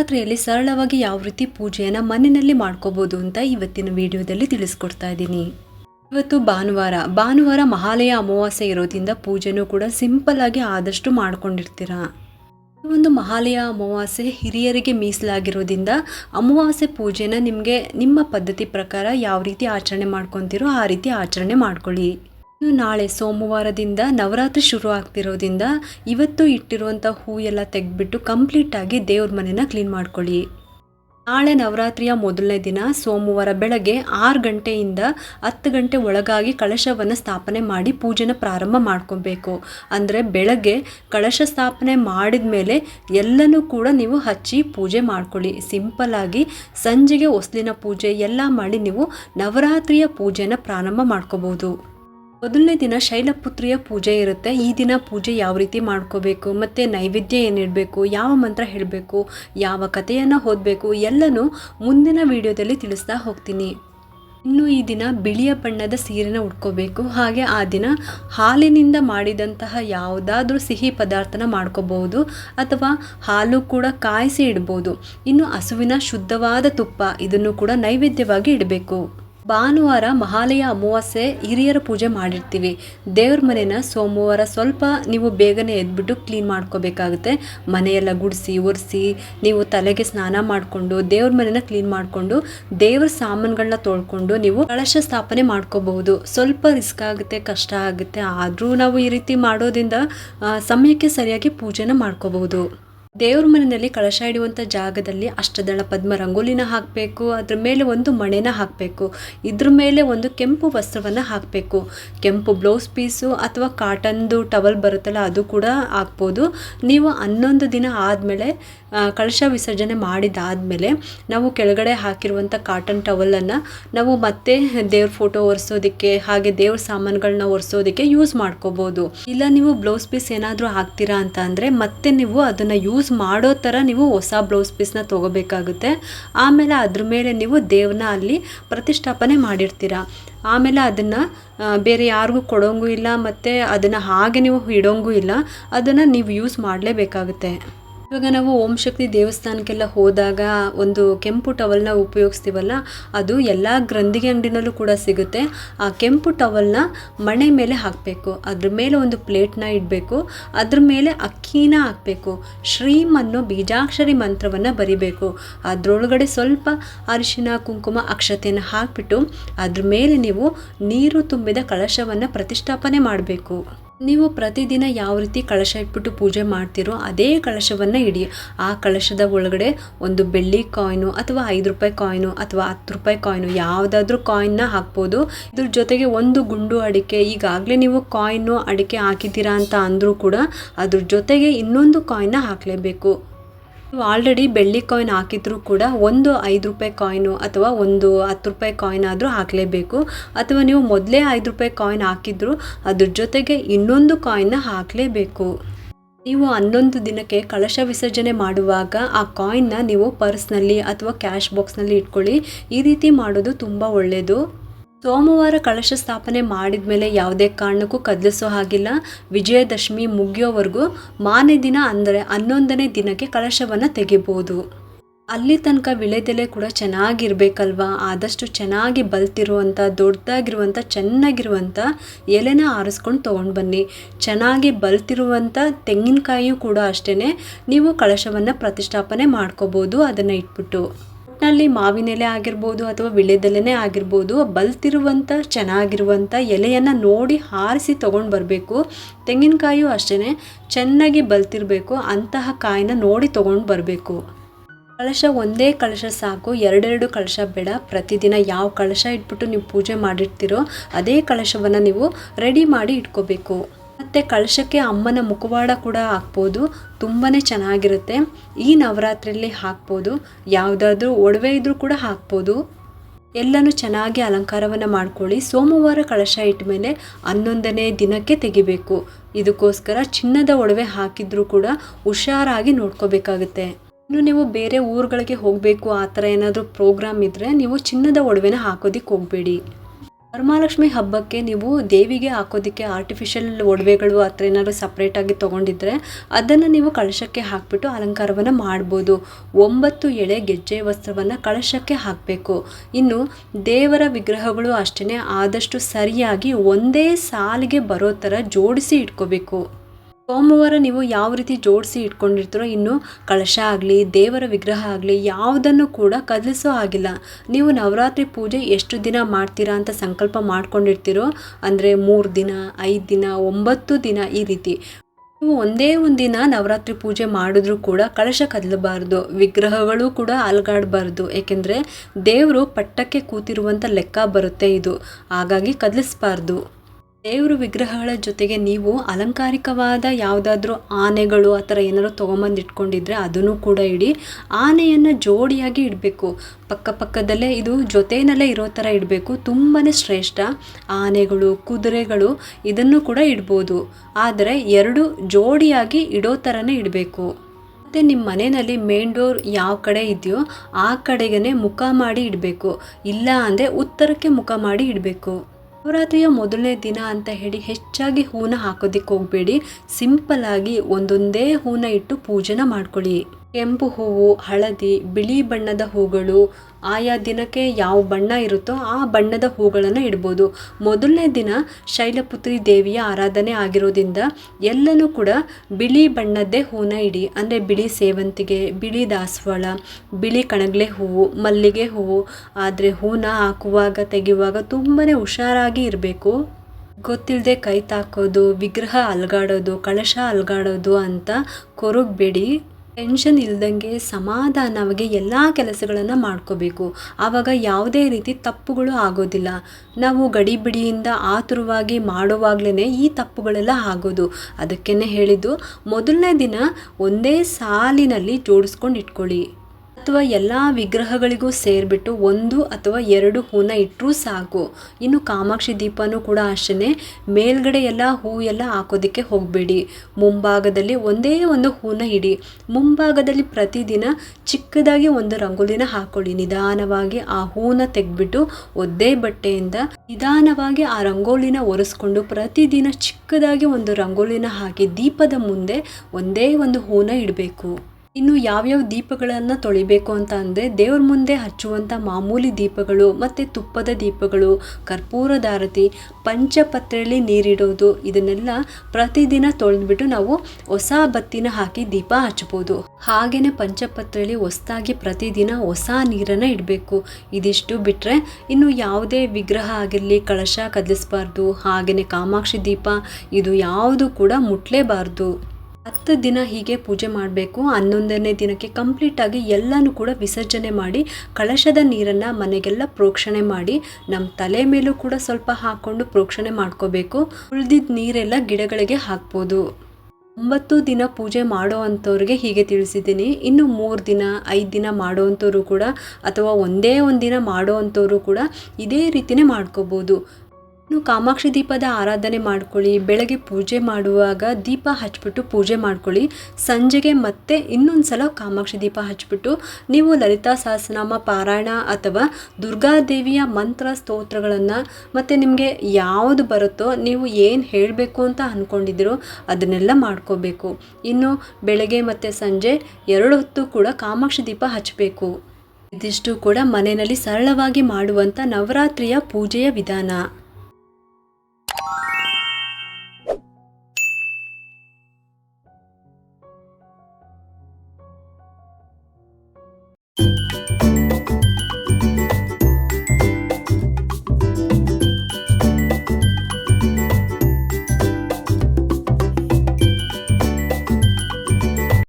ನವರಾತ್ರಿಯಲ್ಲಿ ಸರಳವಾಗಿ ಯಾವ ರೀತಿ ಪೂಜೆಯನ್ನು ಮನೆಯಲ್ಲಿ ಮಾಡ್ಕೋಬೋದು ಅಂತ ಇವತ್ತಿನ ವಿಡಿಯೋದಲ್ಲಿ ತಿಳಿಸ್ಕೊಡ್ತಾ ಇದ್ದೀನಿ. ಇವತ್ತು ಭಾನುವಾರ ಭಾನುವಾರ ಮಹಾಲಯ ಅಮಾವಾಸ್ಯೆ ಇರೋದ್ರಿಂದ ಪೂಜೆನೂ ಕೂಡ ಸಿಂಪಲ್ ಆಗಿ ಆದಷ್ಟು ಮಾಡ್ಕೊಂಡಿರ್ತೀರ? ಈ ಒಂದು ಮಹಾಲಯ ಅಮಾವಾಸ್ಯೆ ಹಿರಿಯರಿಗೆ ಮೀಸಲಾಗಿರೋದ್ರಿಂದ ಅಮಾವಾಸ್ಯೆ ಪೂಜೆನ ನಿಮಗೆ ನಿಮ್ಮ ಪದ್ಧತಿ ಪ್ರಕಾರ ಯಾವ ರೀತಿ ಆಚರಣೆ ಮಾಡ್ಕೊತೀರೋ ಆ ರೀತಿ ಆಚರಣೆ ಮಾಡ್ಕೊಳ್ಳಿ. ನಾಳೆ ಸೋಮವಾರದಿಂದ ನವರಾತ್ರಿ ಶುರು ಆಗ್ತಿರೋದ್ರಿಂದ ಇವತ್ತು ಇಟ್ಟಿರುವಂಥ ಹೂ ಎಲ್ಲ ತೆಗೆದ್ಬಿಟ್ಟು ಕಂಪ್ಲೀಟಾಗಿ ದೇವ್ರ ಮನೆನ ಕ್ಲೀನ್ ಮಾಡ್ಕೊಳ್ಳಿ. ನಾಳೆ ನವರಾತ್ರಿಯ ಮೊದಲನೇ ದಿನ ಸೋಮವಾರ ಬೆಳಗ್ಗೆ ಆರು ಗಂಟೆಯಿಂದ ಹತ್ತು ಗಂಟೆ ಒಳಗಾಗಿ ಕಳಶವನ್ನು ಸ್ಥಾಪನೆ ಮಾಡಿ ಪೂಜೆನ ಪ್ರಾರಂಭ ಮಾಡ್ಕೊಬೇಕು. ಅಂದರೆ ಬೆಳಗ್ಗೆ ಕಳಶ ಸ್ಥಾಪನೆ ಮಾಡಿದ ಮೇಲೆ ಎಲ್ಲನೂ ಕೂಡ ನೀವು ಹಚ್ಚಿ ಪೂಜೆ ಮಾಡ್ಕೊಳ್ಳಿ. ಸಿಂಪಲ್ಲಾಗಿ ಸಂಜೆಗೆ ಹೊಸ್ಲಿನ ಪೂಜೆ ಎಲ್ಲ ಮಾಡಿ ನೀವು ನವರಾತ್ರಿಯ ಪೂಜೆನ ಪ್ರಾರಂಭ ಮಾಡ್ಕೋಬೋದು. ಮೊದಲನೇ ದಿನ ಶೈಲಪುತ್ರಿಯ ಪೂಜೆ ಇರುತ್ತೆ. ಈ ದಿನ ಪೂಜೆ ಯಾವ ರೀತಿ ಮಾಡ್ಕೋಬೇಕು, ಮತ್ತು ನೈವೇದ್ಯ ಏನಿಡಬೇಕು, ಯಾವ ಮಂತ್ರ ಹೇಳಬೇಕು, ಯಾವ ಕಥೆಯನ್ನು ಓದಬೇಕು, ಎಲ್ಲನೂ ಮುಂದಿನ ವಿಡಿಯೋದಲ್ಲಿ ತಿಳಿಸ್ತಾ ಹೋಗ್ತೀನಿ. ಇನ್ನು ಈ ದಿನ ಬಿಳಿಯ ಬಣ್ಣದ ಸೀರೆನ ಉಟ್ಕೋಬೇಕು. ಹಾಗೆ ಆ ದಿನ ಹಾಲಿನಿಂದ ಮಾಡಿದಂತಹ ಯಾವುದಾದ್ರೂ ಸಿಹಿ ಪದಾರ್ಥನ ಮಾಡ್ಕೋಬಹುದು, ಅಥವಾ ಹಾಲು ಕೂಡ ಕಾಯಿಸಿ ಇಡ್ಬೋದು. ಇನ್ನು ಹಸುವಿನ ಶುದ್ಧವಾದ ತುಪ್ಪ, ಇದನ್ನು ಕೂಡ ನೈವೇದ್ಯವಾಗಿ ಇಡಬೇಕು. ಭಾನುವಾರ ಮಹಾಲಯ ಅಮಾವಾಸ್ಯೆ ಹಿರಿಯರ ಪೂಜೆ ಮಾಡಿರ್ತೀವಿ. ದೇವ್ರ ಮನೇನ ಸೋಮವಾರ ಸ್ವಲ್ಪ ನೀವು ಬೇಗನೆ ಎದ್ಬಿಟ್ಟು ಕ್ಲೀನ್ ಮಾಡ್ಕೋಬೇಕಾಗುತ್ತೆ. ಮನೆಯೆಲ್ಲ ಗುಡಿಸಿ, ಒರೆಸಿ, ನೀವು ತಲೆಗೆ ಸ್ನಾನ ಮಾಡಿಕೊಂಡು, ದೇವ್ರ ಮನೆನ ಕ್ಲೀನ್ ಮಾಡಿಕೊಂಡು, ದೇವ್ರ ಸಾಮಾನುಗಳನ್ನ ತೊಳ್ಕೊಂಡು ನೀವು ಕಳಶ ಸ್ಥಾಪನೆ ಮಾಡ್ಕೋಬಹುದು. ಸ್ವಲ್ಪ ರಿಸ್ಕ್ ಆಗುತ್ತೆ, ಕಷ್ಟ ಆಗುತ್ತೆ. ಆದರೂ ನಾವು ಈ ರೀತಿ ಮಾಡೋದ್ರಿಂದ ಸಮಯಕ್ಕೆ ಸರಿಯಾಗಿ ಪೂಜೆನ ಮಾಡ್ಕೋಬಹುದು. ದೇವ್ರ ಮನೆಯಲ್ಲಿ ಕಳಶ ಇಡುವಂಥ ಜಾಗದಲ್ಲಿ ಅಷ್ಟದಳ ಪದ್ಮ ರಂಗೋಲಿನ ಹಾಕಬೇಕು, ಅದ್ರ ಮೇಲೆ ಒಂದು ಮಣೆನ ಹಾಕಬೇಕು, ಇದ್ರ ಮೇಲೆ ಒಂದು ಕೆಂಪು ವಸ್ತ್ರವನ್ನು ಹಾಕಬೇಕು. ಕೆಂಪು ಬ್ಲೌಸ್ ಪೀಸು ಅಥವಾ ಕಾಟನ್ದು ಟವಲ್ ಬರುತ್ತಲ್ಲ, ಅದು ಕೂಡ ಹಾಕ್ಬೋದು. ನೀವು ಹನ್ನೊಂದು ದಿನ ಆದಮೇಲೆ ಕಳಶ ವಿಸರ್ಜನೆ ಮಾಡಿದಾದಮೇಲೆ ನಾವು ಕೆಳಗಡೆ ಹಾಕಿರುವಂಥ ಕಾಟನ್ ಟವಲನ್ನು ನಾವು ಮತ್ತೆ ದೇವ್ರ ಫೋಟೋ ಒರೆಸೋದಕ್ಕೆ, ಹಾಗೆ ದೇವ್ರ ಸಾಮಾನುಗಳನ್ನ ಒರೆಸೋದಕ್ಕೆ ಯೂಸ್ ಮಾಡ್ಕೋಬೋದು. ಇಲ್ಲ ನೀವು ಬ್ಲೌಸ್ ಪೀಸ್ ಏನಾದರೂ ಹಾಕ್ತೀರಾ ಅಂತ ಅಂದರೆ ಮತ್ತೆ ನೀವು ಅದನ್ನು ಯೂಸ್ ಮಾಡೋ ಥರ ನೀವು ಹೊಸ ಬ್ಲೌಸ್ ಪೀಸ್ನ ತೊಗೋಬೇಕಾಗುತ್ತೆ. ಆಮೇಲೆ ಅದ್ರ ಮೇಲೆ ನೀವು ದೇವ್ರನ್ನ ಅಲ್ಲಿ ಪ್ರತಿಷ್ಠಾಪನೆ ಮಾಡಿರ್ತೀರ. ಆಮೇಲೆ ಅದನ್ನು ಬೇರೆ ಯಾರಿಗೂ ಕೊಡೋಂಗೂ ಇಲ್ಲ, ಮತ್ತು ಅದನ್ನು ಹಾಗೆ ನೀವು ಇಡೋಂಗೂ ಇಲ್ಲ, ಅದನ್ನು ನೀವು ಯೂಸ್ ಮಾಡಲೇಬೇಕಾಗುತ್ತೆ. ಇವಾಗ ನಾವು ಓಂ ಶಕ್ತಿ ದೇವಸ್ಥಾನಕ್ಕೆಲ್ಲ ಹೋದಾಗ ಒಂದು ಕೆಂಪು ಟವಲ್ನ ಉಪಯೋಗಿಸ್ತೀವಲ್ಲ, ಅದು ಎಲ್ಲ ಗ್ರಂಥಿಗೆ ಅಂಗಡಿನಲ್ಲೂ ಕೂಡ ಸಿಗುತ್ತೆ. ಆ ಕೆಂಪು ಟವಲ್ನ ಮಣೆ ಮೇಲೆ ಹಾಕಬೇಕು. ಅದ್ರ ಮೇಲೆ ಒಂದು ಪ್ಲೇಟ್ನ ಇಡಬೇಕು. ಅದ್ರ ಮೇಲೆ ಅಕ್ಕಿನ ಹಾಕಬೇಕು. ಶ್ರೀಮ್ ಅನ್ನೋ ಬೀಜಾಕ್ಷರಿ ಮಂತ್ರವನ್ನು ಬರಿಬೇಕು. ಅದರೊಳಗಡೆ ಸ್ವಲ್ಪ ಅರಿಶಿನ, ಕುಂಕುಮ, ಅಕ್ಷತೆಯನ್ನು ಹಾಕಿಬಿಟ್ಟು ಅದ್ರ ಮೇಲೆ ನೀವು ನೀರು ತುಂಬಿದ ಕಳಶವನ್ನು ಪ್ರತಿಷ್ಠಾಪನೆ ಮಾಡಬೇಕು. ನೀವು ಪ್ರತಿದಿನ ಯಾವ ರೀತಿ ಕಳಶ ಇಟ್ಬಿಟ್ಟು ಪೂಜೆ ಮಾಡ್ತೀರೋ ಅದೇ ಕಳಶವನ್ನು ಇಡಿ. ಆ ಕಳಶದ ಒಳಗಡೆ ಒಂದು ಬೆಳ್ಳಿ ಕಾಯಿನು ಅಥವಾ ಐದು ರೂಪಾಯಿ ಕಾಯಿನು ಅಥವಾ ಹತ್ತು ರೂಪಾಯಿ ಕಾಯಿನು ಯಾವುದಾದ್ರೂ ಕಾಯಿನ್ನ ಹಾಕ್ಬೋದು. ಇದ್ರ ಜೊತೆಗೆ ಒಂದು ಗುಂಡು ಅಡಿಕೆ, ಈಗಾಗಲೇ ನೀವು ಕಾಯಿನು ಅಡಿಕೆ ಹಾಕಿದ್ದೀರಾ ಅಂತ ಅಂದರೂ ಕೂಡ ಅದ್ರ ಜೊತೆಗೆ ಇನ್ನೊಂದು ಕಾಯಿನ್ನ ಹಾಕಲೇಬೇಕು. ಆಲ್ರೆಡಿ ಬೆಳ್ಳಿ ಕಾಯಿನ್ ಹಾಕಿದ್ರೂ ಕೂಡ ಒಂದು ಐದು ರೂಪಾಯಿ ಕಾಯಿನು ಅಥವಾ ಒಂದು ಹತ್ತು ರೂಪಾಯಿ ಕಾಯಿನ್ ಆದರೂ ಹಾಕಲೇಬೇಕು. ಅಥವಾ ನೀವು ಮೊದಲೇ ಐದು ರೂಪಾಯಿ ಕಾಯಿನ್ ಹಾಕಿದ್ರು ಅದ್ರ ಜೊತೆಗೆ ಇನ್ನೊಂದು ಕಾಯಿನ್ನ ಹಾಕಲೇಬೇಕು. ನೀವು ಹನ್ನೊಂದು ದಿನಕ್ಕೆ ಕಳಶ ವಿಸರ್ಜನೆ ಮಾಡುವಾಗ ಆ ಕಾಯಿನ್ನ ನೀವು ಪರ್ಸ್ನಲ್ಲಿ ಅಥವಾ ಕ್ಯಾಶ್ ಬಾಕ್ಸ್ನಲ್ಲಿ ಇಟ್ಕೊಳ್ಳಿ. ಈ ರೀತಿ ಮಾಡೋದು ತುಂಬ ಒಳ್ಳೆಯದು ಸೋಮವಾರ ಕಳಶ ಸ್ಥಾಪನೆ ಮಾಡಿದ ಮೇಲೆ ಯಾವುದೇ ಕಾರಣಕ್ಕೂ ಕದಲಿಸೋ ಹಾಗಿಲ್ಲ. ವಿಜಯದಶಮಿ ಮುಗಿಯೋವರೆಗೂ ಮಾನೆ ದಿನ ಅಂದರೆ ಹನ್ನೊಂದನೇ ದಿನಕ್ಕೆ ಕಳಶವನ್ನು ತೆಗಿಬೋದು. ಅಲ್ಲಿ ತನಕ ವಿಳೆದೆಲೆ ಕೂಡ ಚೆನ್ನಾಗಿರ್ಬೇಕಲ್ವಾ? ಆದಷ್ಟು ಚೆನ್ನಾಗಿ ಬಲ್ತಿರುವಂಥ, ದೊಡ್ಡದಾಗಿರುವಂಥ, ಚೆನ್ನಾಗಿರುವಂಥ ಎಲೆನ ಆರಿಸ್ಕೊಂಡು ತೊಗೊಂಡು ಬನ್ನಿ. ಚೆನ್ನಾಗಿ ಬಲ್ತಿರುವಂಥ ತೆಂಗಿನಕಾಯಿಯೂ ಕೂಡ ಅಷ್ಟೇ ನೀವು ಕಳಶವನ್ನು ಪ್ರತಿಷ್ಠಾಪನೆ ಮಾಡ್ಕೋಬೋದು ಅದನ್ನು ಇಟ್ಬಿಟ್ಟು. ಒಟ್ಟಿನಲ್ಲಿ ಮಾವಿನ ಎಲೆ ಆಗಿರ್ಬೋದು ಅಥವಾ ವಿಳೆದೆಲೆನೇ ಆಗಿರ್ಬೋದು ಬಲ್ತಿರುವಂಥ ಚೆನ್ನಾಗಿರುವಂಥ ಎಲೆಯನ್ನು ನೋಡಿ ಹಾರಿಸಿ ತೊಗೊಂಡು ಬರಬೇಕು. ತೆಂಗಿನಕಾಯಿಯೂ ಅಷ್ಟೇ ಚೆನ್ನಾಗಿ ಬಲ್ತಿರಬೇಕು, ಅಂತಹ ಕಾಯಿನ ನೋಡಿ ತೊಗೊಂಡು ಬರಬೇಕು. ಕಳಶ ಒಂದೇ ಕಳಶ ಸಾಕು, ಎರಡೆರಡು ಕಳಶ ಬೇಡ. ಪ್ರತಿದಿನ ಯಾವ ಕಳಶ ಇಟ್ಬಿಟ್ಟು ನೀವು ಪೂಜೆ ಮಾಡಿರ್ತೀರೋ, ಅದೇ ಕಳಶವನ್ನು ನೀವು ರೆಡಿ ಮಾಡಿ ಇಟ್ಕೋಬೇಕು. ಮತ್ತು ಕಳಶಕ್ಕೆ ಅಮ್ಮನ ಮುಖವಾಡ ಕೂಡ ಹಾಕ್ಬೋದು. ತುಂಬಾ ಚೆನ್ನಾಗಿರುತ್ತೆ. ಈ ನವರಾತ್ರಿಯಲ್ಲಿ ಹಾಕ್ಬೋದು. ಯಾವುದಾದ್ರೂ ಒಡವೆ ಇದ್ರೂ ಕೂಡ ಹಾಕ್ಬೋದು. ಎಲ್ಲನೂ ಚೆನ್ನಾಗಿ ಅಲಂಕಾರವನ್ನು ಮಾಡ್ಕೊಳ್ಳಿ. ಸೋಮವಾರ ಕಳಶ ಇಟ್ಟ ಮೇಲೆ ಹನ್ನೊಂದನೇ ದಿನಕ್ಕೆ ತೆಗಿಬೇಕು. ಇದಕ್ಕೋಸ್ಕರ ಚಿನ್ನದ ಒಡವೆ ಹಾಕಿದ್ರೂ ಕೂಡ ಹುಷಾರಾಗಿ ನೋಡ್ಕೋಬೇಕಾಗುತ್ತೆ. ಇನ್ನು ನೀವು ಬೇರೆ ಊರುಗಳಿಗೆ ಹೋಗಬೇಕು, ಆ ಥರ ಏನಾದರೂ ಪ್ರೋಗ್ರಾಮ್ ಇದ್ದರೆ ನೀವು ಚಿನ್ನದ ಒಡವೆನ ಹಾಕೋದಿಕ್ಕೆ ಹೋಗಬೇಡಿ. ವರಮಹಾಲಕ್ಷ್ಮಿ ಹಬ್ಬಕ್ಕೆ ನೀವು ದೇವಿಗೆ ಹಾಕೋದಕ್ಕೆ ಆರ್ಟಿಫಿಷಿಯಲ್ ಒಡವೆಗಳು ಆ ಥರ ಏನಾದ್ರು ಸಪ್ರೇಟಾಗಿ ತೊಗೊಂಡಿದ್ರೆ ಅದನ್ನು ನೀವು ಕಳಶಕ್ಕೆ ಹಾಕಿಬಿಟ್ಟು ಅಲಂಕಾರವನ್ನು ಮಾಡ್ಬೋದು. ಒಂಬತ್ತು ಎಳೆ ಗೆಜ್ಜೆ ವಸ್ತ್ರವನ್ನು ಕಳಶಕ್ಕೆ ಹಾಕಬೇಕು. ಇನ್ನು ದೇವರ ವಿಗ್ರಹಗಳು ಅಷ್ಟೇ ಆದಷ್ಟು ಸರಿಯಾಗಿ ಒಂದೇ ಸಾಲಿಗೆ ಬರೋ ಥರ ಜೋಡಿಸಿ ಇಟ್ಕೋಬೇಕು. ಸೋಮವಾರ ನೀವು ಯಾವ ರೀತಿ ಜೋಡಿಸಿ ಇಟ್ಕೊಂಡಿರ್ತೀರೋ, ಇನ್ನು ಕಳಶ ಆಗಲಿ, ದೇವರ ವಿಗ್ರಹ ಆಗಲಿ, ಯಾವುದನ್ನು ಕೂಡ ಕದಲಿಸೋ ಆಗಿಲ್ಲ ನೀವು ನವರಾತ್ರಿ ಪೂಜೆ ಎಷ್ಟು ದಿನ ಮಾಡ್ತೀರಾ ಅಂತ ಸಂಕಲ್ಪ ಮಾಡ್ಕೊಂಡಿರ್ತೀರೋ, ಅಂದರೆ ಮೂರು ದಿನ, ಐದು ದಿನ, ಒಂಬತ್ತು ದಿನ ಈ ರೀತಿ. ನೀವು ಒಂದೇ ಒಂದು ದಿನ ನವರಾತ್ರಿ ಪೂಜೆ ಮಾಡಿದ್ರೂ ಕೂಡ ಕಳಶ ಕದಲಬಾರ್ದು, ವಿಗ್ರಹಗಳು ಕೂಡ ಅಲ್ಗಾಡಬಾರ್ದು. ಏಕೆಂದರೆ ದೇವರು ಪಟ್ಟಕ್ಕೆ ಕೂತಿರುವಂಥ ಲೆಕ್ಕ ಬರುತ್ತೆ ಇದು. ಹಾಗಾಗಿ ಕದಲಿಸ್ಬಾರ್ದು. ದೇವ್ರ ವಿಗ್ರಹಗಳ ಜೊತೆಗೆ ನೀವು ಅಲಂಕಾರಿಕವಾದ ಯಾವುದಾದ್ರೂ ಆನೆಗಳು ಆ ಥರ ಏನಾದ್ರು ತೊಗೊಂಬಂದು ಇಟ್ಕೊಂಡಿದ್ರೆ ಅದನ್ನು ಕೂಡ ಇಡಿ. ಆನೆಯನ್ನು ಜೋಡಿಯಾಗಿ ಇಡಬೇಕು. ಪಕ್ಕ ಪಕ್ಕದಲ್ಲೇ ಇದು ಜೊತೆಯಲ್ಲೇ ಇರೋ ಥರ ಇಡಬೇಕು. ತುಂಬಾ ಶ್ರೇಷ್ಠ. ಆನೆಗಳು, ಕುದುರೆಗಳು ಇದನ್ನು ಕೂಡ ಇಡ್ಬೋದು. ಆದರೆ ಎರಡು ಜೋಡಿಯಾಗಿ ಇಡೋ ಥರನೇ ಇಡಬೇಕು. ಮತ್ತು ನಿಮ್ಮ ಮನೆಯಲ್ಲಿ ಮೇನ್ ಡೋರ್ ಯಾವ ಕಡೆ ಇದೆಯೋ ಆ ಕಡೆಗೇ ಮುಖ ಮಾಡಿ ಇಡಬೇಕು. ಇಲ್ಲ ಅಂದರೆ ಉತ್ತರಕ್ಕೆ ಮುಖ ಮಾಡಿ ಇಡಬೇಕು. ನವರಾತ್ರಿಯ ಮೊದಲನೇ ದಿನ ಅಂತ ಹೇಳಿ ಹೆಚ್ಚಾಗಿ ಹೂನ ಹಾಕೋದಿಕ್ಕೆ ಹೋಗಬೇಡಿ. ಸಿಂಪಲ್ ಆಗಿ ಒಂದೊಂದೇ ಹೂನ ಇಟ್ಟು ಪೂಜೆನ ಮಾಡ್ಕೊಳ್ಳಿ. ಕೆಂಪು ಹೂವು, ಹಳದಿ, ಬಿಳಿ ಬಣ್ಣದ ಹೂಗಳು ಆಯಾ ದಿನಕ್ಕೆ ಯಾವ ಬಣ್ಣ ಇರುತ್ತೋ ಆ ಬಣ್ಣದ ಹೂಗಳನ್ನು ಇಡ್ಬೋದು. ಮೊದಲನೇ ದಿನ ಶೈಲಪುತ್ರಿ ದೇವಿಯ ಆರಾಧನೆ ಆಗಿರೋದ್ರಿಂದ ಎಲ್ಲನೂ ಕೂಡ ಬಿಳಿ ಬಣ್ಣದ್ದೇ ಹೂನ ಇಡಿ. ಅಂದರೆ ಬಿಳಿ ಸೇವಂತಿಗೆ, ಬಿಳಿ ದಾಸವಾಳ, ಬಿಳಿ ಕಣಗಲೆ ಹೂವು ಮಲ್ಲಿಗೆ ಹೂವು ಆದರೆ ಹೂನ ಹಾಕುವಾಗ, ತೆಗೆಯುವಾಗ ತುಂಬಾ ಹುಷಾರಾಗಿ ಇರಬೇಕು. ಗೊತ್ತಿಲ್ಲದೆ ಕೈ ತಾಕೋದು, ವಿಗ್ರಹ ಅಲ್ಗಾಡೋದು, ಕಳಶ ಅಲ್ಗಾಡೋದು ಅಂತ ಕೊರಗಬೇಡಿ. ಟೆನ್ಷನ್ ಇಲ್ದಂಗೆ ಸಮಾಧಾನವಾಗಿ ಎಲ್ಲ ಕೆಲಸಗಳನ್ನು ಮಾಡ್ಕೋಬೇಕು. ಆವಾಗ ಯಾವುದೇ ರೀತಿ ತಪ್ಪುಗಳು ಆಗೋದಿಲ್ಲ. ನಾವು ಗಡಿಬಿಡಿಯಿಂದ ಆತುರವಾಗಿ ಮಾಡುವಾಗಲೇ ಈ ತಪ್ಪುಗಳೆಲ್ಲ ಆಗೋದು. ಅದಕ್ಕೇ ಹೇಳಿದ್ದು, ಮೊದಲನೇ ದಿನ ಒಂದೇ ಸಾಲಿನಲ್ಲಿ ಜೋಡಿಸ್ಕೊಂಡು ಇಟ್ಕೊಳ್ಳಿ. ಅಥವಾ ಎಲ್ಲ ವಿಗ್ರಹಗಳಿಗೂ ಸೇರಿಬಿಟ್ಟು ಒಂದು ಅಥವಾ ಎರಡು ಹೂನ ಇಟ್ಟರೂ ಸಾಕು. ಇನ್ನು ಕಾಮಾಕ್ಷಿ ದೀಪನೂ ಕೂಡ ಅಷ್ಟೇ ಮೇಲ್ಗಡೆ ಎಲ್ಲ ಹೂ ಎಲ್ಲ ಹಾಕೋದಕ್ಕೆ ಹೋಗಬೇಡಿ. ಮುಂಭಾಗದಲ್ಲಿ ಒಂದೇ ಒಂದು ಹೂನ ಇಡಿ. ಮುಂಭಾಗದಲ್ಲಿ ಪ್ರತಿದಿನ ಚಿಕ್ಕದಾಗಿ ಒಂದು ರಂಗೋಲಿನ ಹಾಕೊಳ್ಳಿ. ನಿಧಾನವಾಗಿ ಆ ಹೂನ ತೆಗೆದ್ಬಿಟ್ಟು ಒದ್ದೆ ಬಟ್ಟೆಯಿಂದ ನಿಧಾನವಾಗಿ ಆ ರಂಗೋಲಿನ ಒರೆಸ್ಕೊಂಡು ಪ್ರತಿದಿನ ಚಿಕ್ಕದಾಗಿ ಒಂದು ರಂಗೋಲಿನ ಹಾಕಿ ದೀಪದ ಮುಂದೆ ಒಂದೇ ಒಂದು ಹೂನ ಇಡಬೇಕು. ಇನ್ನು ಯಾವ್ಯಾವ ದೀಪಗಳನ್ನು ತೊಳಿಬೇಕು ಅಂತ ಅಂದರೆ ದೇವ್ರ ಮುಂದೆ ಹಚ್ಚುವಂಥ ಮಾಮೂಲಿ ದೀಪಗಳು ಮತ್ತು ತುಪ್ಪದ ದೀಪಗಳು ಕರ್ಪೂರದಾರತಿ ಪಂಚಪತ್ರೆಯಲ್ಲಿ ನೀರಿಡೋದು, ಇದನ್ನೆಲ್ಲ ಪ್ರತಿದಿನ ತೊಳೆದ್ಬಿಟ್ಟು ನಾವು ಹೊಸ ಬತ್ತಿನ ಹಾಕಿ ದೀಪ ಹಚ್ಬೋದು. ಹಾಗೆಯೇ ಪಂಚಪತ್ರೆಯಲ್ಲಿ ಹೊಸದಾಗಿ ಪ್ರತಿದಿನ ಹೊಸ ನೀರನ್ನು ಇಡಬೇಕು. ಇದಿಷ್ಟು ಬಿಟ್ಟರೆ ಇನ್ನು ಯಾವುದೇ ವಿಗ್ರಹ ಆಗಿರಲಿ, ಕಳಶ ಕದಲಿಸಬಾರ್ದು ಹಾಗೆಯೇ ಕಾಮಾಕ್ಷಿ ದೀಪ, ಇದು ಯಾವುದು ಕೂಡ ಮುಟ್ಲೇಬಾರ್ದು. ಹತ್ತು ದಿನ ಹೀಗೆ ಪೂಜೆ ಮಾಡಬೇಕು. ಹನ್ನೊಂದನೇ ದಿನಕ್ಕೆ ಕಂಪ್ಲೀಟಾಗಿ ಎಲ್ಲನೂ ಕೂಡ ವಿಸರ್ಜನೆ ಮಾಡಿ, ಕಳಶದ ನೀರನ್ನು ಮನೆಗೆಲ್ಲ ಪ್ರೋಕ್ಷಣೆ ಮಾಡಿ ನಮ್ಮ ತಲೆ ಮೇಲೂ ಕೂಡ ಸ್ವಲ್ಪ ಹಾಕ್ಕೊಂಡು ಪ್ರೋಕ್ಷಣೆ ಮಾಡ್ಕೋಬೇಕು. ಉಳಿದಿದ್ದ ನೀರೆಲ್ಲ ಗಿಡಗಳಿಗೆ ಹಾಕ್ಬೋದು. ಒಂಬತ್ತು ದಿನ ಪೂಜೆ ಮಾಡೋ ಅಂಥವ್ರಿಗೆ ಹೀಗೆ ತಿಳಿಸಿದ್ದೀನಿ. ಇನ್ನು ಮೂರು ದಿನ, ಐದು ದಿನ ಮಾಡೋ ಅಂಥವ್ರು ಕೂಡ ಅಥವಾ ಒಂದೇ ಒಂದು ದಿನ ಮಾಡೋ ಕೂಡ ಇದೇ ರೀತಿಯೇ ಮಾಡ್ಕೋಬೋದು. ಇನ್ನು ಕಾಮಾಕ್ಷಿ ದೀಪದ ಆರಾಧನೆ ಮಾಡ್ಕೊಳ್ಳಿ, ಬೆಳಗ್ಗೆ ಪೂಜೆ ಮಾಡುವಾಗ ದೀಪ ಹಚ್ಬಿಟ್ಟು ಪೂಜೆ ಮಾಡ್ಕೊಳ್ಳಿ, ಸಂಜೆಗೆ ಮತ್ತೆ ಇನ್ನೊಂದು ಸಲ ಕಾಮಾಕ್ಷಿ ದೀಪ ಹಚ್ಬಿಟ್ಟು ನೀವು ಲಲಿತಾ ಸಹಸ್ರನಾಮ ಪಾರಾಯಣ ಅಥವಾ ದುರ್ಗಾದೇವಿಯ ಮಂತ್ರ ಸ್ತೋತ್ರಗಳನ್ನು ಮತ್ತು ನಿಮಗೆ ಯಾವುದು ಬರುತ್ತೋ ನೀವು ಏನು ಹೇಳಬೇಕು ಅಂತ ಅಂದ್ಕೊಂಡಿದ್ದೀರೋ ಅದನ್ನೆಲ್ಲ ಮಾಡ್ಕೋಬೇಕು. ಇನ್ನು ಬೆಳಗ್ಗೆ ಮತ್ತು ಸಂಜೆ ಎರಡು ಹೊತ್ತು ಕೂಡ ಕಾಮಾಕ್ಷಿ ದೀಪ ಹಚ್ಚಬೇಕು ಇದಿಷ್ಟು ಕೂಡ ಮನೆಯಲ್ಲಿ ಸರಳವಾಗಿ ಮಾಡುವಂಥ ನವರಾತ್ರಿಯ ಪೂಜೆಯ ವಿಧಾನ.